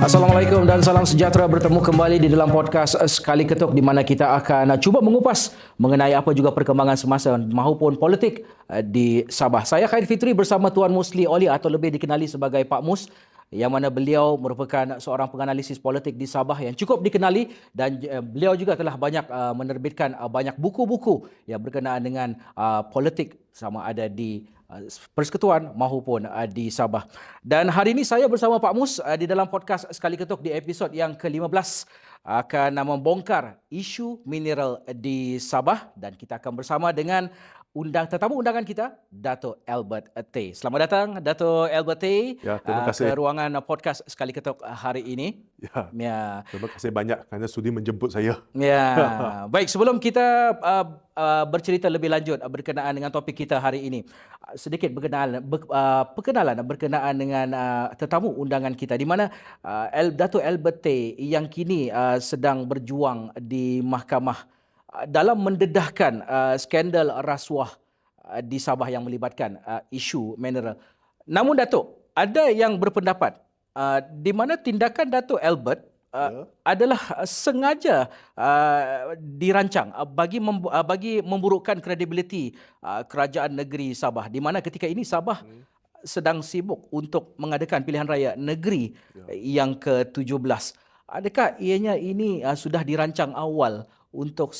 Assalamualaikum dan salam sejahtera bertemu kembali di dalam podcast Sekali Ketuk di mana kita akan cuba mengupas mengenai apa juga perkembangan semasa maupun politik eh, di Sabah. Saya Khair Fitri bersama Tuan Musli Oli atau lebih dikenali sebagai Pak Mus yang mana beliau merupakan seorang penganalisis politik di Sabah yang cukup dikenali dan uh, beliau juga telah banyak uh, menerbitkan banyak buku-buku yang berkenaan dengan politik sama ada di Persekutuan maupun uh, di Sabah. Dan hari ini saya bersama Pak Mus uh, di dalam podcast Sekali Ketuk di episod yang ke-15 akan membongkar isu mineral di Sabah dan kita akan bersama dengan undang tetamu undangan kita Dato Albert Tay. Selamat datang Dato Albert Tay ya, terima kasih. ke ruangan podcast sekali ketuk hari ini. Ya. ya. Terima kasih banyak kerana sudi menjemput saya. Ya. Baik, sebelum kita uh, uh, bercerita lebih lanjut uh, berkenaan dengan topik kita hari ini, uh, sedikit berkenalan ber, uh, perkenalan berkenaan dengan uh, tetamu undangan kita di mana uh, Dato Albert Tay yang kini uh, sedang berjuang di mahkamah dalam mendedahkan uh, skandal rasuah uh, di Sabah yang melibatkan uh, isu mineral. Namun Datuk, ada yang berpendapat uh, di mana tindakan Datuk Albert uh, ya. adalah sengaja uh, dirancang uh, bagi mem- uh, bagi memburukkan kredibiliti uh, kerajaan negeri Sabah di mana ketika ini Sabah hmm. sedang sibuk untuk mengadakan pilihan raya negeri ya. yang ke-17. Adakah ianya ini uh, sudah dirancang awal untuk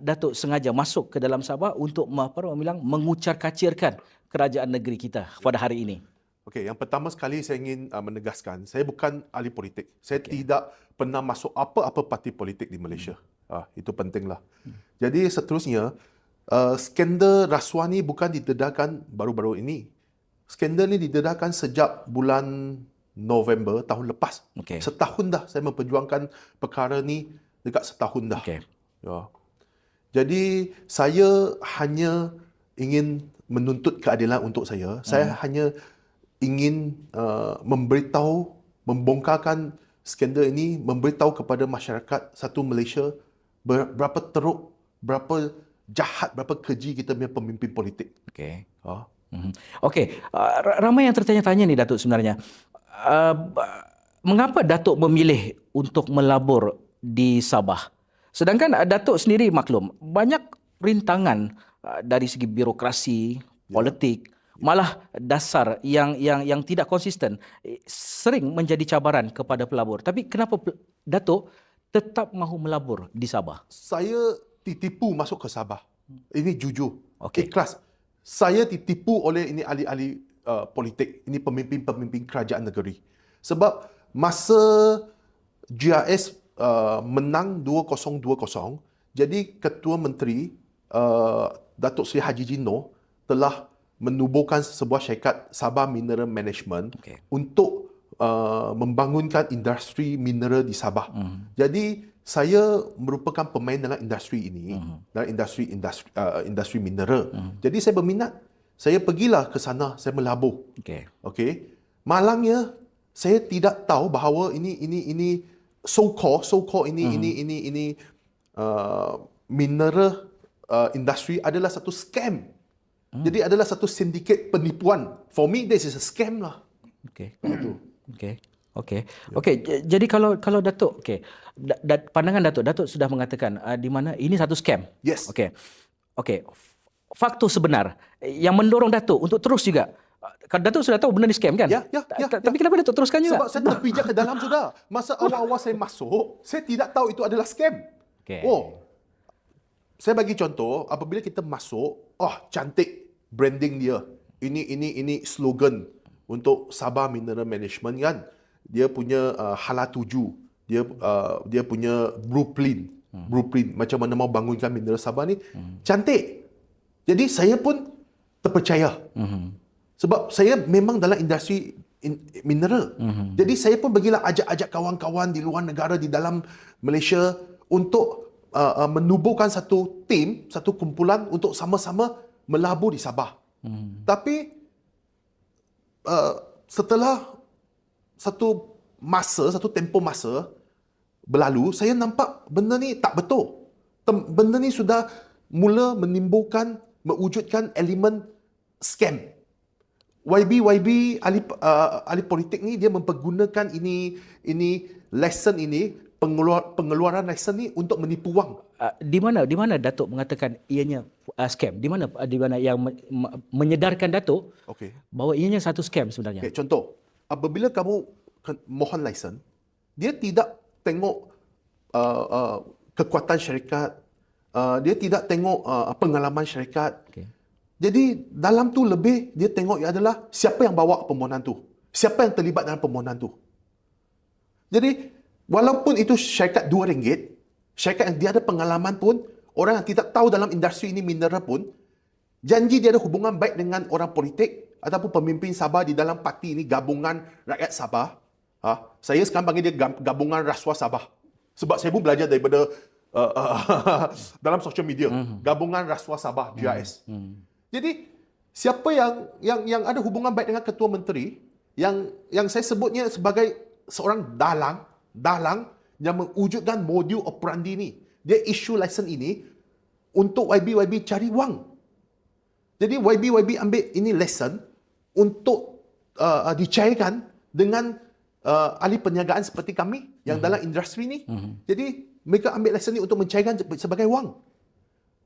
Datuk sengaja masuk ke dalam Sabah untuk apa orang bilang mengucar-kacirkan kerajaan negeri kita pada hari ini. Okey, yang pertama sekali saya ingin uh, menegaskan, saya bukan ahli politik. Saya okay. tidak pernah masuk apa-apa parti politik di Malaysia. Hmm. Uh, itu pentinglah. Hmm. Jadi seterusnya, uh, skandal rasuah ni bukan didedahkan baru-baru ini. Skandal ni didedahkan sejak bulan November tahun lepas. Okay. Setahun dah saya memperjuangkan perkara ni dekat setahun dah. Okay. Ya. Jadi saya hanya ingin menuntut keadilan untuk saya. Hmm. Saya hanya ingin uh, memberitahu, membongkarkan skandal ini, memberitahu kepada masyarakat satu Malaysia berapa teruk, berapa jahat, berapa keji kita punya pemimpin politik. Okey. Ha? Mm-hmm. Okey, uh, ramai yang tertanya-tanya ni Datuk sebenarnya. Uh, mengapa Datuk memilih untuk melabur di Sabah? Sedangkan uh, Datuk sendiri maklum, banyak rintangan uh, dari segi birokrasi, ya. politik, malah dasar yang yang yang tidak konsisten eh, sering menjadi cabaran kepada pelabur. Tapi kenapa Datuk tetap mahu melabur di Sabah? Saya ditipu masuk ke Sabah. Ini jujur. Okay. Ikhlas. Saya ditipu oleh ini ahli-ahli uh, politik, ini pemimpin-pemimpin kerajaan negeri. Sebab masa GRS uh, menang 2020 jadi ketua menteri uh, Datuk Seri Haji Jino telah menubuhkan sebuah syarikat Sabah Mineral Management okay. untuk uh, membangunkan industri mineral di Sabah. Mm. Jadi saya merupakan pemain dalam industri ini, mm. dalam industri industri uh, industri mineral. Mm. Jadi saya berminat. Saya pergilah ke sana, saya melabur. Okey. Okey. Malangnya saya tidak tahu bahawa ini ini ini so called so called ini hmm. ini ini ini uh, mineral uh, industry adalah satu scam. Hmm. Jadi adalah satu sindiket penipuan. For me this is a scam lah. Okay. Itu. Okay. Okey. Ya. Okey, jadi kalau kalau Datuk okey, da, da, pandangan Datuk, Datuk sudah mengatakan uh, di mana ini satu scam. Yes. Okey. Okey. Faktor sebenar yang mendorong Datuk untuk terus juga Datuk sudah tahu benda ni scam kan? Ya, ya, ya. Tapi ya. kenapa Datuk teruskan juga? Sebab saya terpijak ke dalam sudah. Masa awal-awal saya masuk, saya tidak tahu itu adalah scam. Okay. Oh. Saya bagi contoh, apabila kita masuk, oh cantik branding dia. Ini ini ini slogan untuk Sabah Mineral Management kan. Dia punya uh, hala tuju. Dia uh, dia punya blueprint. Hmm. Blueprint macam mana mau bangunkan mineral Sabah ni. Hmm. Cantik. Jadi saya pun terpercaya. Hmm. Sebab saya memang dalam industri mineral. Mm-hmm. Jadi saya pun bagilah ajak-ajak kawan-kawan di luar negara di dalam Malaysia untuk uh, uh, menubuhkan satu tim, satu kumpulan untuk sama-sama melabur di Sabah. Mm-hmm. Tapi uh, setelah satu masa, satu tempoh masa berlalu, saya nampak benda ni tak betul. Benda ni sudah mula menimbulkan, mewujudkan elemen scam YB YB ahli uh, ahli politik ni dia mempergunakan ini ini lesson ini pengeluar, pengeluaran lesson ni untuk menipu wang. Uh, di mana di mana Datuk mengatakan ianya uh, scam? Di mana uh, di mana yang me, me, menyedarkan Datuk Okey. bahawa ianya satu scam sebenarnya? Okay, contoh, apabila kamu mohon lesen, dia tidak tengok uh, uh, kekuatan syarikat, uh, dia tidak tengok uh, pengalaman syarikat. Okey. Jadi dalam tu lebih dia tengok ia adalah siapa yang bawa permohonan tu. Siapa yang terlibat dalam permohonan tu. Jadi walaupun itu syarikat RM2, syarikat yang dia ada pengalaman pun, orang yang tidak tahu dalam industri ini mineral pun, janji dia ada hubungan baik dengan orang politik ataupun pemimpin Sabah di dalam parti ini gabungan rakyat Sabah. Ha? Saya sekarang panggil dia gab- gabungan rasuah Sabah. Sebab saya pun belajar daripada uh, uh, dalam social media, gabungan rasuah Sabah GRS. Jadi siapa yang yang yang ada hubungan baik dengan ketua menteri yang yang saya sebutnya sebagai seorang dalang, dalang yang mewujudkan modul operandi ni. Dia issue license ini untuk YB-YB cari wang. Jadi YB-YB ambil ini lesson untuk uh, uh, dicairkan dengan uh, ahli perniagaan seperti kami yang dalam industri ni. Jadi mereka ambil lesson ni untuk mencairkan sebagai wang.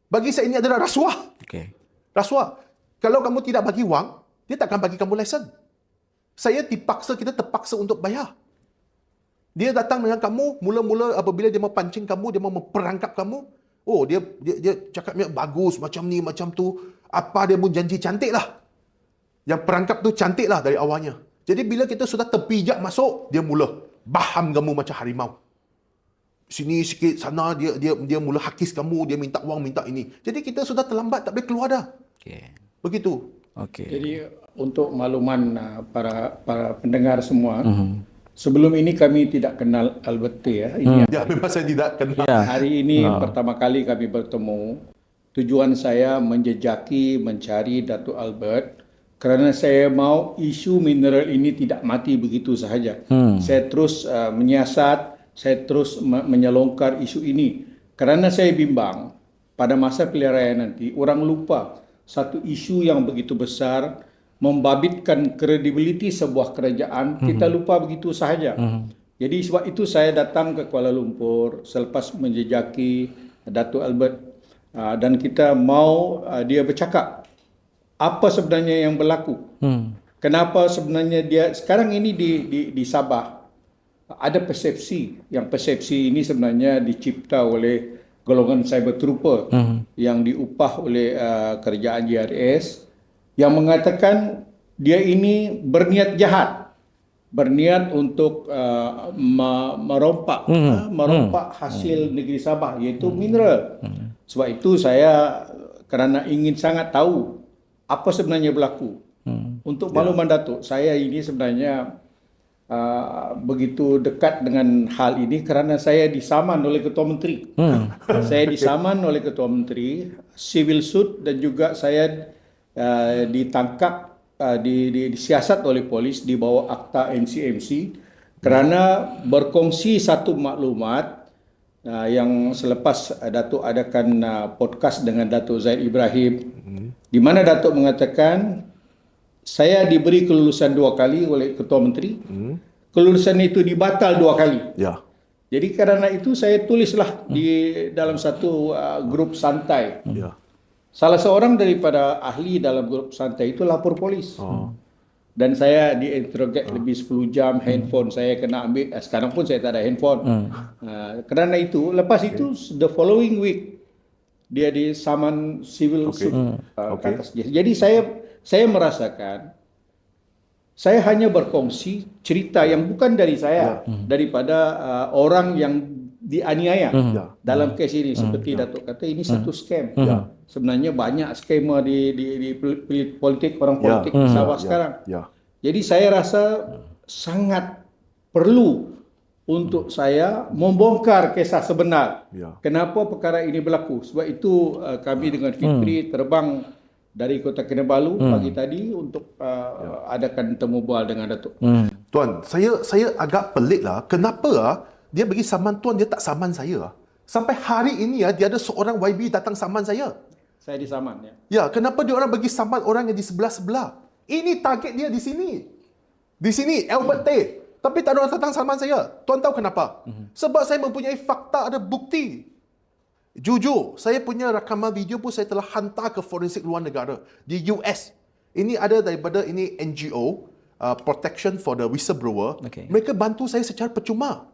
Bagi saya ini adalah rasuah. Okey. Rasuah. Kalau kamu tidak bagi wang, dia takkan bagi kamu lesen. Saya dipaksa, kita terpaksa untuk bayar. Dia datang dengan kamu, mula-mula apabila dia mau pancing kamu, dia mau memperangkap kamu. Oh, dia dia, dia cakapnya bagus, macam ni, macam tu. Apa dia pun janji cantik lah. Yang perangkap tu cantik lah dari awalnya. Jadi bila kita sudah terpijak masuk, dia mula baham kamu macam harimau. Sini sikit, sana dia dia dia mula hakis kamu, dia minta wang, minta ini. Jadi kita sudah terlambat, tak boleh keluar dah. Okey. Begitu. Okey. Jadi untuk makluman uh, para para pendengar semua, sebelum ini kami tidak kenal Albert T ya. Ini Ya, memang saya tidak kenal. Ya. hari ini pertama kali kami bertemu. Tujuan saya menjejaki, mencari Datuk Albert kerana saya mau isu mineral ini tidak mati begitu sahaja. Saya terus uh, menyiasat, saya terus me- menyelongkar isu ini kerana saya bimbang pada masa pilihan raya nanti orang lupa satu isu yang begitu besar membabitkan kredibiliti sebuah kerajaan kita lupa begitu sahaja. Jadi sebab itu saya datang ke Kuala Lumpur selepas menjejaki Datuk Albert uh, dan kita mau uh, dia bercakap apa sebenarnya yang berlaku. Hmm. Kenapa sebenarnya dia sekarang ini di di di Sabah ada persepsi yang persepsi ini sebenarnya dicipta oleh golongan cyber trooper yang diupah oleh uh, kerajaan JRS yang mengatakan dia ini berniat jahat berniat untuk uh, me- merompak uh, merompak hasil negeri Sabah iaitu mineral. Sebab itu saya kerana ingin sangat tahu apa sebenarnya berlaku. Untuk makluman Datuk, saya ini sebenarnya uh, begitu dekat dengan hal ini kerana saya disaman oleh Ketua Menteri. Saya disaman oleh Ketua Menteri, civil suit dan juga saya uh, ditangkap uh, di, di, disiasat oleh polis di bawah akta NCMC kerana berkongsi satu maklumat uh, yang selepas uh, Datuk adakan uh, podcast dengan Datuk Zaid Ibrahim di mana Datuk mengatakan saya diberi kelulusan dua kali oleh Ketua Menteri. Kelulusan itu dibatal dua kali. Ya. Jadi kerana itu saya tulislah di dalam satu uh, grup santai. Ya. Salah seorang daripada ahli dalam grup santai itu lapor polis. Oh. Dan saya diinterogate lebih 10 jam, handphone saya kena ambil. Eh, sekarang pun saya tak ada handphone. Uh, kerana itu, lepas itu the following week dia disaman civil Okey. suit uh, ke atas dia. Jadi saya saya merasakan saya hanya berkongsi cerita yang bukan dari saya, daripada uh, orang yang dianiaya Ya. dalam kes ini seperti Datuk kata ini satu scam. Sebenarnya banyak skamer di di, di pol- pol- politik orang Ya. politik di Sabah sekarang. Ya. Jadi saya rasa sangat perlu untuk saya membongkar kisah sebenar. Ya. Kenapa perkara ini berlaku? Sebab itu uh, kami dengan Fikri terbang dari Kota Kinabalu pagi tadi untuk uh, adakan temu bual dengan Datuk. Hmm. Tuan, saya saya agak pelik lah. Kenapa ah dia bagi saman tuan dia tak saman saya? ah? Sampai hari ini ah dia ada seorang YB datang saman saya. Saya disaman ya. Ya, kenapa dia orang bagi saman orang yang di sebelah-sebelah? Ini target dia di sini. Di sini Albert Tay. Tapi tak ada orang tentang Salman saya. Tuan tahu kenapa? Sebab saya mempunyai fakta, ada bukti. Jujur, saya punya rakaman video pun saya telah hantar ke forensik luar negara di US. Ini ada daripada ini NGO, uh, Protection for the Whistleblower. Okey. Mereka bantu saya secara percuma.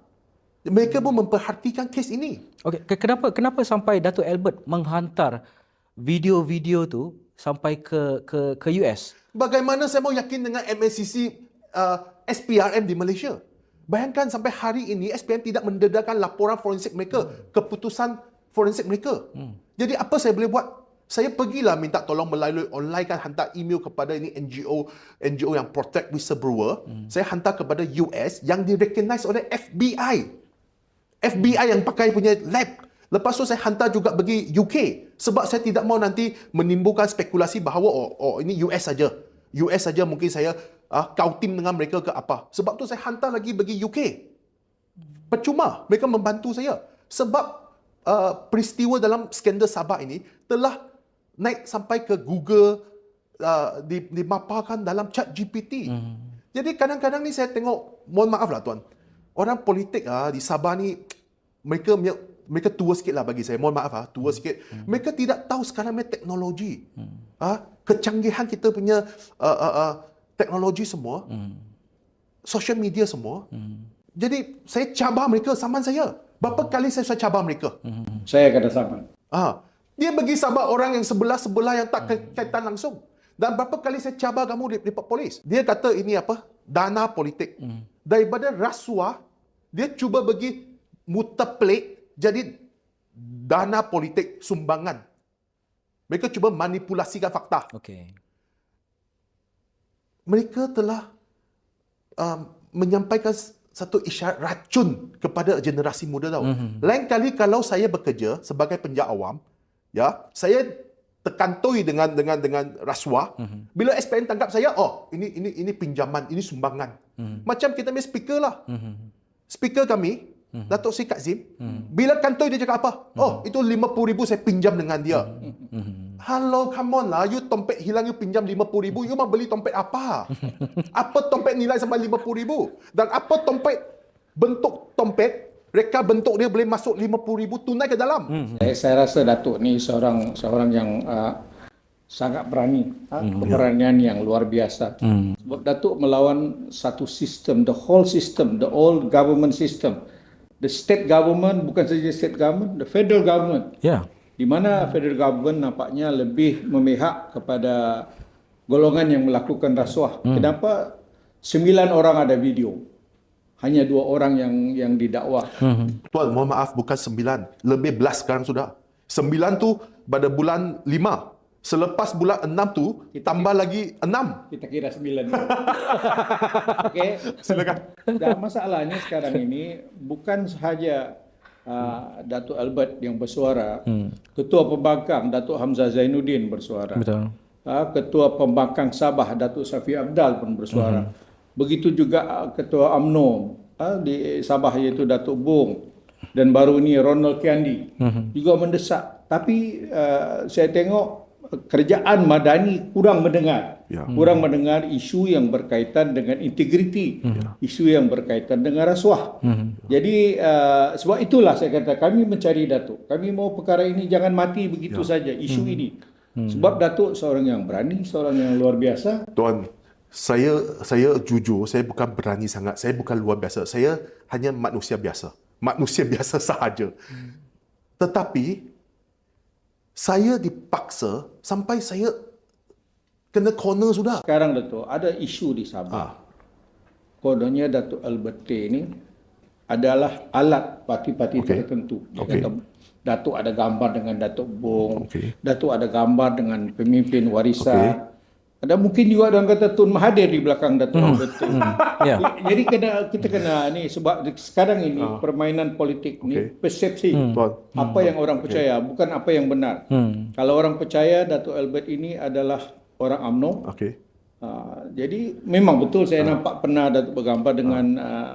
Mereka pun memperhatikan kes ini. Okey, ke- kenapa kenapa sampai Datuk Albert menghantar video-video tu sampai ke ke ke US? Bagaimana saya mau yakin dengan MSCC uh, SPRM di Malaysia? Bayangkan sampai hari ini SPRM tidak mendedahkan laporan forensik mereka, keputusan forensik mereka. Jadi apa saya boleh buat? Saya pergilah minta tolong melalui online kan hantar email kepada ini NGO NGO yang protect whistleblower. Saya hantar kepada US yang direcognize oleh FBI. FBI yang pakai punya lab. Lepas tu saya hantar juga bagi UK sebab saya tidak mau nanti menimbulkan spekulasi bahawa oh, oh ini US saja. US saja mungkin saya uh, kau tim dengan mereka ke apa. Sebab tu saya hantar lagi bagi UK. Percuma mereka membantu saya sebab uh, peristiwa dalam skandal Sabah ini telah naik sampai ke Google uh, di, dimaparkan dalam chat GPT. Hmm. Jadi kadang-kadang ni saya tengok mohon maaf lah tuan. Orang politik ah di Sabah ni mereka mereka tua sikit lah bagi saya. Mohon maaf ah, tua sikit. Mereka tidak tahu sekarang punya teknologi. Ah, kecanggihan kita punya uh, uh, uh, teknologi semua. Social media semua. Jadi saya cabar mereka saman saya. Berapa kali saya sudah cabar mereka? Saya kata sama. Ah, dia bagi sabar orang yang sebelah-sebelah yang tak ke- kaitan langsung. Dan berapa kali saya cabar kamu di report polis. Dia kata ini apa? Dana politik. Daripada rasuah, dia cuba bagi multiplik jadi dana politik sumbangan. Mereka cuba manipulasikan fakta. Okey. Mereka telah um, menyampaikan satu isyarat racun kepada generasi muda tahu. Mm-hmm. Lain kali kalau saya bekerja sebagai penjak awam, ya, saya terkantoi dengan dengan dengan rasuah. Mm-hmm. Bila SPN tangkap saya, oh, ini ini ini pinjaman, ini sumbangan. Mm-hmm. Macam kita punya speaker lah. Mm-hmm. Speaker kami, mm-hmm. Datuk Sri Kazim, mm-hmm. bila kantoi dia cakap apa? Oh, itu 50 ribu saya pinjam dengan dia. Mm-hmm. Hello, come on lah. You tompet hilang, you pinjam 50 ribu. You mau beli tompet apa? apa tompet nilai sampai 50 ribu? Dan apa tompet bentuk tompet, reka bentuk dia boleh masuk 50 ribu tunai ke dalam? Saya, saya rasa Datuk ni seorang seorang yang uh, sangat berani, uh, keberanian yang luar biasa. Sebab Datuk melawan satu sistem, the whole system, the old government system. The state government bukan saja state government, the federal government. Ya. Di mana federal government nampaknya lebih memihak kepada golongan yang melakukan rasuah. Kenapa sembilan orang ada video? Hanya dua orang yang yang didakwa. Tuan, mohon maaf bukan sembilan. Lebih belas sekarang sudah. Sembilan tu pada bulan lima. Selepas bulan enam tu, tambah lagi enam. Kita kira sembilan. Okey. Silakan. Dan masalahnya sekarang ini bukan sahaja uh, Datuk Albert yang bersuara, Ketua Pembangkang Datuk Hamzah Zainuddin bersuara. Betul. Uh, Ketua Pembangkang Sabah Datuk Safi Abdal pun bersuara. Begitu juga uh, Ketua AMNO uh, di Sabah iaitu Datuk Bong dan baru ini Ronald Kiandi juga mendesak. Tapi uh, saya tengok kerajaan madani kurang mendengar. Ya. Kurang mendengar isu yang berkaitan dengan integriti, isu yang berkaitan dengan rasuah. Jadi uh, sebab itulah saya kata kami mencari Datuk. Kami mau perkara ini jangan mati begitu saja isu ini. Sebab Datuk seorang yang berani, seorang yang luar biasa. Tuan, saya saya jujur, saya bukan berani sangat. Saya bukan luar biasa. Saya hanya manusia biasa. Manusia biasa sahaja. Tetapi saya dipaksa sampai saya kena corner sudah. Sekarang Datuk ada isu di Sabah. Kononnya Datuk Albert T ini adalah alat parti-parti Okey. tertentu. Kata Datuk ada gambar dengan Datuk Bong, Okey. Datuk ada gambar dengan pemimpin warisan. Ada mungkin juga orang kata Tun Mahathir di belakang Datuk Albert T. Ya. Jadi kena kita kena ni sebab sekarang ini permainan politik ni Okey. persepsi. Tuan, Apa yang orang percaya bukan apa yang benar. Kalau orang percaya Datuk Albert ini adalah orang AMNO, okey. Uh, jadi memang betul saya nampak pernah Datuk bergambar dengan uh,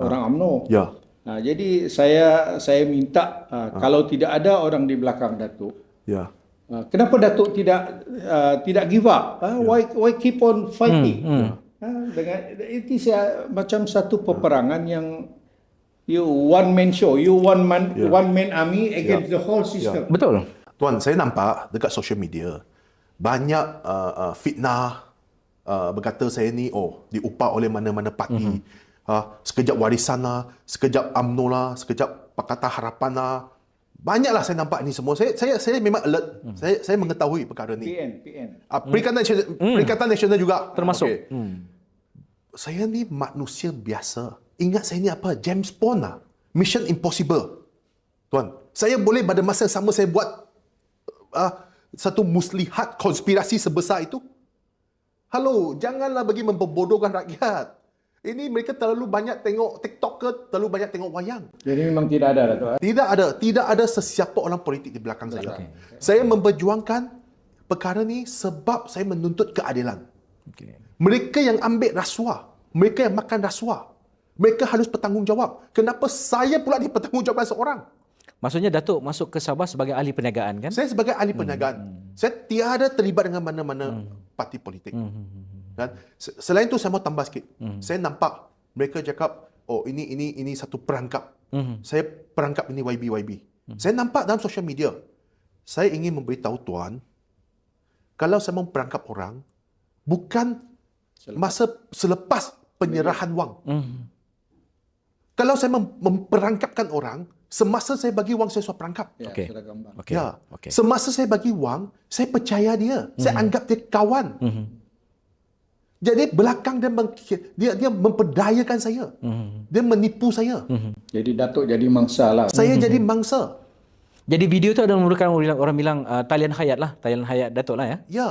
orang AMNO. Ya. Uh, jadi saya saya minta uh, kalau tidak ada orang di belakang Datuk, Ya. Uh, kenapa Datuk tidak uh, tidak give up? Uh, why why keep on fighting? Hmm, Uh, dengan itu uh, macam satu peperangan yang you one man show, you one man Ya. one man army against the whole system. Betul. Tuan, saya nampak dekat social media banyak uh, uh, fitnah uh, berkata saya ni oh diupah oleh mana-mana parti. Mm-hmm. Uh, sekejap warisan lah, sekejap UMNO lah, sekejap Pakatan Harapan lah. Banyaklah saya nampak ni semua. Saya saya saya memang alert. Mm. Saya saya mengetahui perkara ni. PN, PN. Uh, Perikatan Nasional Perikatan Nasional juga Termasuk. Okey. Saya ni manusia biasa. Ingat saya ni apa? James Bond lah. Mission Impossible. Tuan, saya boleh pada masa yang sama saya buat uh, satu muslihat konspirasi sebesar itu? Halo, janganlah bagi memperbodohkan rakyat. Ini mereka terlalu banyak tengok TikTok ke, terlalu banyak tengok wayang. Jadi memang tidak ada Datuk. eh? Tidak ada, tidak ada sesiapa orang politik di belakang saya. Saya memperjuangkan perkara ni sebab saya menuntut keadilan. Okay. Mereka yang ambil rasuah, mereka yang makan rasuah, mereka harus bertanggungjawab. Kenapa saya pula dipertanggungjawabkan seorang? Maksudnya Datuk masuk ke Sabah sebagai ahli perniagaan kan? Saya sebagai ahli perniagaan, saya tiada terlibat dengan mana-mana parti politik. Dan se- selain itu saya mau tambah sikit. Saya nampak mereka cakap, oh ini ini ini satu perangkap. Saya perangkap ini YB YB. Saya nampak dalam social media. Saya ingin memberitahu tuan, kalau saya mau perangkap orang, bukan masa selepas penyerahan wang. Kalau saya mem- memperangkapkan orang, semasa saya bagi wang saya sudah perangkap. Ya, gambar. Okey. Ya. Okey. Semasa saya bagi wang, saya percaya dia. Saya anggap dia kawan. Jadi belakang dia meng, dia dia memperdayakan saya. Dia menipu saya. Jadi Datuk jadi mangsa lah. Saya jadi mangsa. Jadi video tu ada memerlukan orang bilang, orang bilang uh, talian hayat lah, talian hayat Datuk lah ya. Ya.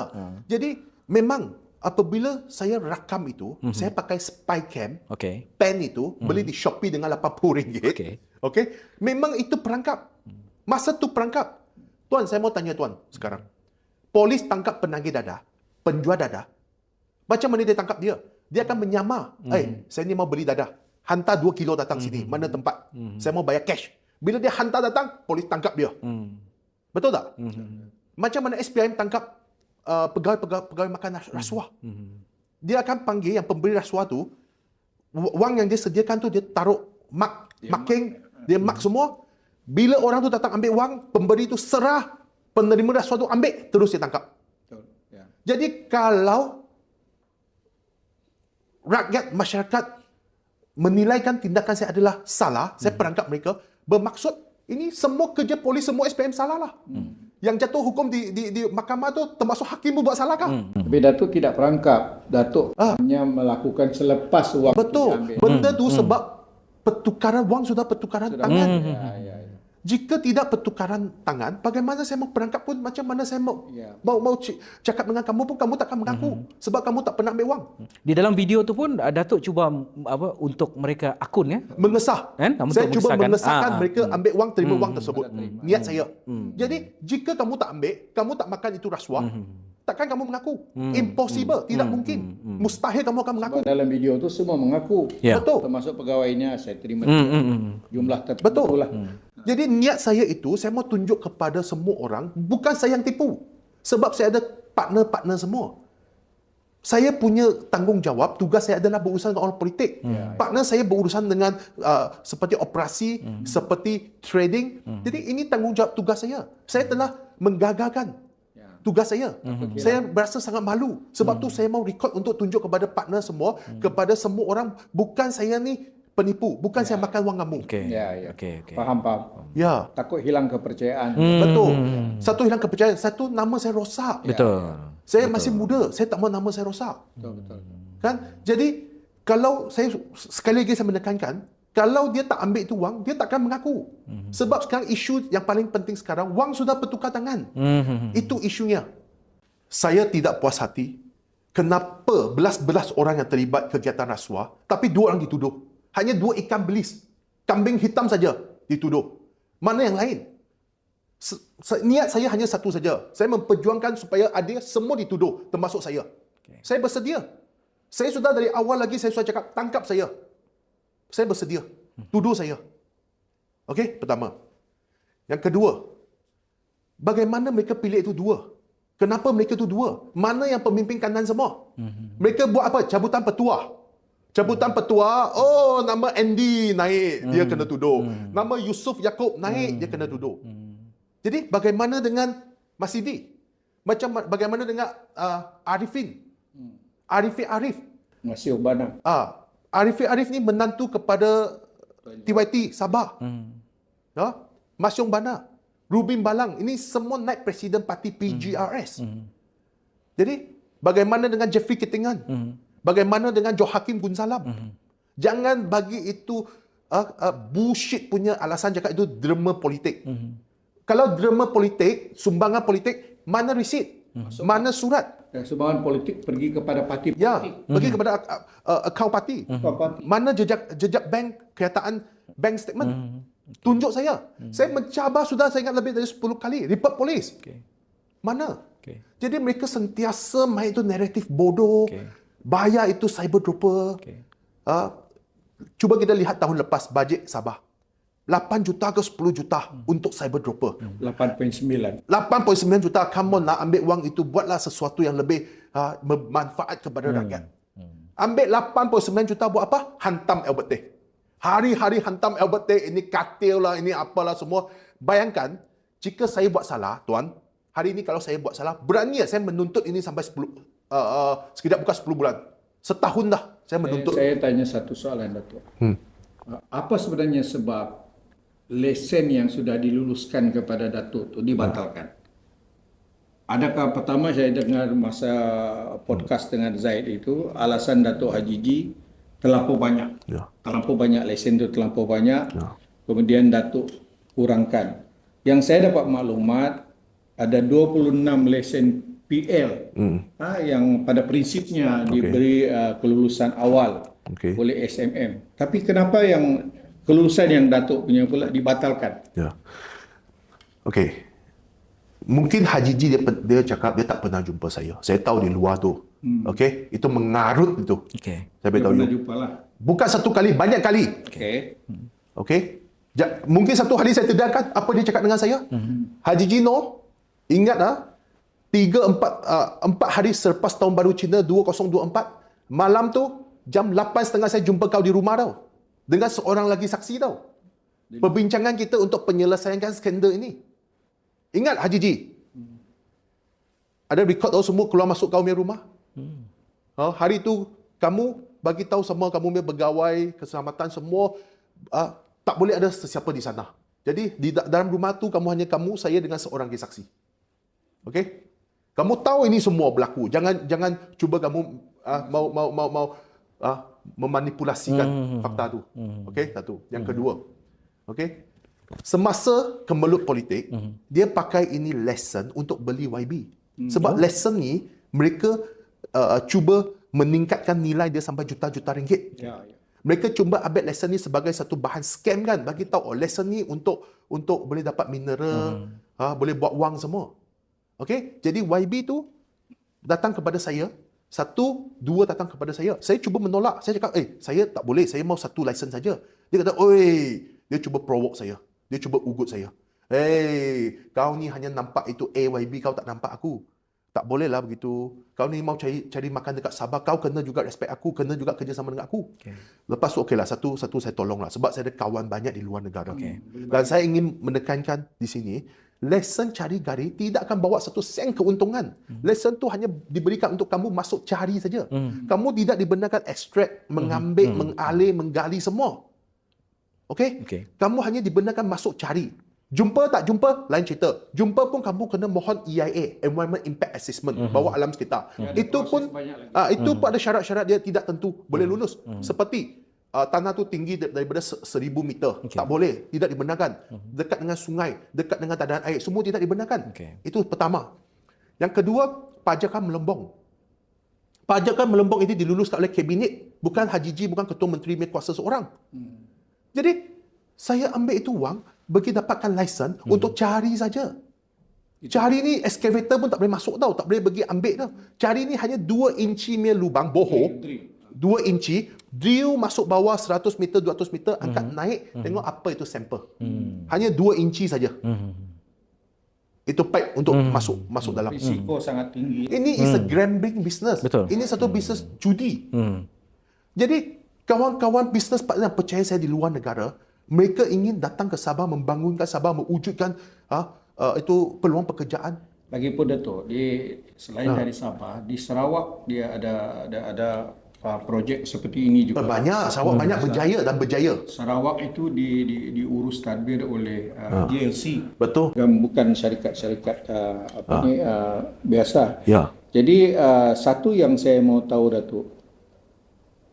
Jadi memang apabila saya rakam itu, saya pakai spy cam, Okey. pen itu beli di Shopee dengan RM80. Okey. Okey. Memang itu perangkap. Masa tu perangkap. Tuan, saya mau tanya tuan sekarang. Polis tangkap penagih dadah, penjual dadah. Macam mana dia tangkap dia? Dia akan menyamar. Eh, hey, saya ni mau beli dadah. Hantar 2 kilo datang sini. Mana tempat? Saya mau bayar cash. Bila dia hantar datang, polis tangkap dia. Betul tak? Macam mana SPM tangkap uh, pegawai-pegawai pegawai makan ras- rasuah? Dia akan panggil yang pemberi rasuah tu, wang yang dia sediakan tu dia taruh mark, marking, dia mark semua. Bila orang tu datang ambil wang, pemberi tu serah, penerima rasuah tu ambil, terus dia tangkap. Betul. Ya. Jadi kalau rakyat masyarakat menilaikan tindakan saya adalah salah, saya perangkap mereka, bermaksud ini semua kerja polis, semua SPM salah lah. Yang jatuh hukum di, di, di mahkamah tu termasuk hakim pun buat salah kah? Tapi Datuk tidak perangkap. Datuk hanya melakukan selepas wang Ah. Betul. diambil. Benda tu sebab pertukaran wang sudah pertukaran tangan. Ya, ya, ya. Jika tidak pertukaran tangan, bagaimana saya mau perangkap pun macam mana saya mau Ya. mau mau cakap dengan kamu pun kamu takkan mengaku sebab kamu tak pernah ambil wang. Di dalam video tu pun uh, Datuk cuba apa untuk mereka akun ya. mengesah. Kan? Kamu Saya cuba mengesahkan. Ah, ah. mereka ambil wang terima wang tersebut. Niat saya. Jadi jika kamu tak ambil, kamu tak makan itu rasuah, takkan kamu mengaku. Impossible, tidak mungkin. Mustahil kamu akan mengaku. Sebab dalam video tu semua mengaku. Ya. Betul. Termasuk pegawainya saya terima Hmm, hmm, hmm. jumlah tertentu Betul. lah. Jadi niat saya itu saya mau tunjuk kepada semua orang bukan saya yang tipu. Sebab saya ada partner-partner semua. Saya punya tanggungjawab, tugas saya adalah berurusan dengan orang politik. Partner saya berurusan dengan uh, seperti operasi, seperti trading. Jadi ini tanggungjawab tugas saya. Saya telah menggagalkan Ya. Tugas saya. Saya berasa sangat malu. Sebab tu saya mau record untuk tunjuk kepada partner semua, kepada semua orang bukan saya ni penipu, bukan saya makan wang kamu. Okey. Ya, ya. Okey, okey. Faham, faham. Ya. Takut hilang kepercayaan. Betul. Satu hilang kepercayaan, satu nama saya rosak. Betul. Saya masih muda, saya tak mahu nama saya rosak. Betul, betul. Kan? Jadi kalau saya sekali lagi saya menekankan, kalau dia tak ambil itu wang, dia takkan mengaku. Sebab sekarang isu yang paling penting sekarang, wang sudah bertukar tangan. Hmm. Itu isunya. Saya tidak puas hati kenapa belas-belas orang yang terlibat kegiatan rasuah, tapi dua orang dituduh. Hanya dua ikan belis, kambing hitam saja dituduh. Mana yang lain? Niat saya hanya satu saja. Saya memperjuangkan supaya adil semua dituduh, termasuk saya. Okay. Saya bersedia. Saya sudah dari awal lagi saya sudah cakap tangkap saya. Saya bersedia. Tuduh saya. Okey, pertama. Yang kedua, bagaimana mereka pilih itu dua? Kenapa mereka itu dua? Mana yang pemimpin kanan semua? Mereka buat apa? Cabutan petua. Cabutan petua, oh nama Andy naik, dia kena tuduh. Nama Yusuf Yaakob naik, dia kena tuduh. Jadi bagaimana dengan Masidi? Macam bagaimana dengan uh, Arifin? Arifin Arif. Masih Obana. Ah, Arifin Arif ni menantu kepada TYT Sabah. Ya? Mas Yong Bana, Rubin Balang, ini semua naik presiden parti PGRS. Jadi, bagaimana dengan Jeffrey Ketingan? Bagaimana dengan Johakim Gunsalam? Jangan bagi itu uh, uh, bullshit punya alasan cakap itu drama politik. Kalau drama politik, sumbangan politik, mana resit? Mana surat? Dan sumbangan politik pergi kepada parti Ya, politik. pergi kepada uh, uh, akaun parti. Parti. Mana jejak jejak bank kenyataan bank statement? Tunjuk saya. Saya mencabar sudah saya ingat lebih dari 10 kali report polis. Okey. Mana? Okey. Jadi mereka sentiasa main itu naratif bodoh. Okey. Bayar itu cyber trooper. Okey. Uh, cuba kita lihat tahun lepas bajet Sabah. 8 juta ke 10 juta untuk cyber trooper. 8.9. 8.9 juta, come on lah, ambil wang itu, buatlah sesuatu yang lebih uh, bermanfaat kepada rakyat. Ambil 8.9 juta buat apa? Hantam Albert Tay. Hari-hari hantam Albert Tay, ini katil lah, ini apalah semua. Bayangkan, jika saya buat salah, tuan, hari ini kalau saya buat salah, berani saya menuntut ini sampai 10, uh, uh, sekejap bukan 10 bulan. Setahun dah saya Saya, menuntut. saya tanya satu soalan Datuk. Hmm. Apa sebenarnya sebab lesen yang sudah diluluskan kepada Datuk itu dibatalkan? Adakah pertama saya dengar masa podcast dengan Zaid itu alasan Datuk Haji Ji terlampau banyak. Ya. Terlampau banyak lesen itu terlampau banyak. Ya. Kemudian Datuk kurangkan. Yang saya dapat maklumat ada 26 lesen PL Hmm. ha, yang pada prinsipnya diberi uh, kelulusan awal Okey. oleh SMM. Tapi kenapa yang kelulusan yang Datuk punya pula dibatalkan? Ya. Okey. Mungkin Haji Ji dia, dia cakap dia tak pernah jumpa saya. Saya tahu di luar tu. Hmm. Okey. Itu mengarut itu. Okey. Saya beritahu Pernah you. jumpa lah. Bukan satu kali, banyak kali. Okey. Okey. Ja, mungkin satu hari saya terdarkan apa dia cakap dengan saya. Hmm. Haji Jino, ingat ah, tiga empat uh, empat hari selepas tahun baru Cina 2024, malam tu jam 8.30 saya jumpa kau di rumah tau. Dengan seorang lagi saksi tau. Perbincangan kita untuk penyelesaian skandal ini. Ingat Haji Ji? Ada record tau semua keluar masuk kau punya rumah? Ha, hari tu kamu bagi tahu semua kamu punya pegawai keselamatan semua uh, tak boleh ada sesiapa di sana. Jadi di da- dalam rumah tu kamu hanya kamu, saya dengan seorang lagi saksi. Okey? Kamu tahu ini semua berlaku. Jangan jangan cuba kamu uh, mau mau mau mau uh, memanipulasikan fakta tu. Okey? Satu. Yang kedua. Okey? Semasa kemelut politik, dia pakai ini lesson untuk beli YB. Sebab lesson ni mereka uh, cuba meningkatkan nilai dia sampai juta-juta ringgit. Ya, ya. Mereka cuba ambil lesson ni sebagai satu bahan scam kan bagi tahu oh lesson ni untuk untuk boleh dapat mineral, ha, boleh buat wang semua. Okey? Jadi YB tu datang kepada saya, satu, dua datang kepada saya. Saya cuba menolak. Saya cakap, "Eh, saya tak boleh. Saya mau satu license saja." Dia kata, "Oi, dia cuba provoke saya. Dia cuba ugut saya. Hey, kau ni hanya nampak itu AYB, kau tak nampak aku. Tak boleh lah begitu. Kau ni mau cari cari makan dekat Sabah, kau kena juga respect aku, kena juga kerja sama dengan aku. Okey. Lepas tu okey lah, satu satu saya tolong lah. Sebab saya ada kawan banyak di luar negara. Dan saya ingin menekankan di sini, lesson cari gari tidak akan bawa satu sen keuntungan. Lesson tu hanya diberikan untuk kamu masuk cari saja. Kamu tidak dibenarkan extract, mengambil, mengalih, menggali semua. Okey? Okey. Kamu hanya dibenarkan masuk cari. Jumpa tak jumpa, lain cerita. Jumpa pun kamu kena mohon EIA, Environment Impact Assessment, bawah alam sekitar. Ada Itu pun ah itu pun ada syarat-syarat dia tidak tentu boleh lulus. Seperti uh, tanah tu tinggi dar- daripada se- seribu meter. Tak boleh, tidak dibenarkan. Dekat dengan sungai, dekat dengan tadahan air, semua tidak dibenarkan. Okey. Itu pertama. Yang kedua, pajakan melembong. Pajakan melembong ini diluluskan oleh kabinet, bukan Haji Ji, bukan ketua menteri punya kuasa seorang. Jadi saya ambil itu wang bagi dapatkan license hmm. untuk cari saja. Cari ni excavator pun tak boleh masuk tau, tak boleh pergi ambil tau. Cari ni hanya 2 inci punya lubang bohong. 2 inci, drill masuk bawah 100 meter, 200 meter, angkat naik, tengok apa itu sampel. Hanya 2 inci saja. itu pipe untuk masuk masuk dalam. Risiko sangat tinggi. Ini is a gambling business. Betul. Ini satu bisnes judi. Hmm. Jadi kawan-kawan bisnes partner yang percaya saya di luar negara, mereka ingin datang ke Sabah membangunkan Sabah mewujudkan ha, uh, itu peluang pekerjaan. Lagipun Dato, di selain Ah. dari Sabah, di Sarawak dia ada ada ada uh, projek seperti ini juga. Banyak Sarawak banyak berjaya dan berjaya. Sarawak itu di, di, diurus tadbir oleh uh, GLC Betul. dan bukan syarikat-syarikat uh, apa ni uh, biasa. Ya. Jadi uh, satu yang saya mau tahu Datuk,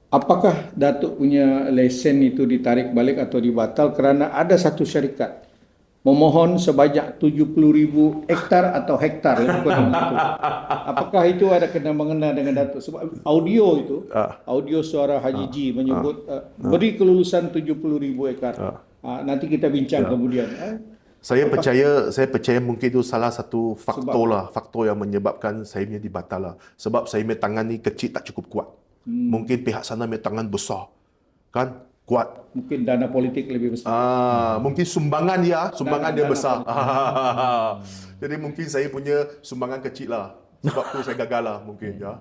apakah Datuk punya lesen itu ditarik balik atau dibatal kerana ada satu syarikat memohon sebanyak 70,000 hektar atau hektar lebih kurang itu. Apakah itu ada kena mengena dengan Datuk? Sebab audio itu, Ah. audio suara Haji Ji menyebut uh, beri kelulusan 70,000 hektar. Ah, nanti kita bincang kemudian. Ah, Saya percaya saya percaya mungkin itu salah satu faktor lah, faktor yang menyebabkan saya punya dibatal lah. Sebab saya punya tangan ni kecil tak cukup kuat. Hmm. Mungkin pihak sana punya tangan besar. Kan? Kuat. mungkin dana politik lebih besar. Ah, mungkin sumbangan dia, sumbangan Dana- dia dana besar. Jadi mungkin saya punya sumbangan kecil lah. Sebab tu saya gagal lah mungkin ya.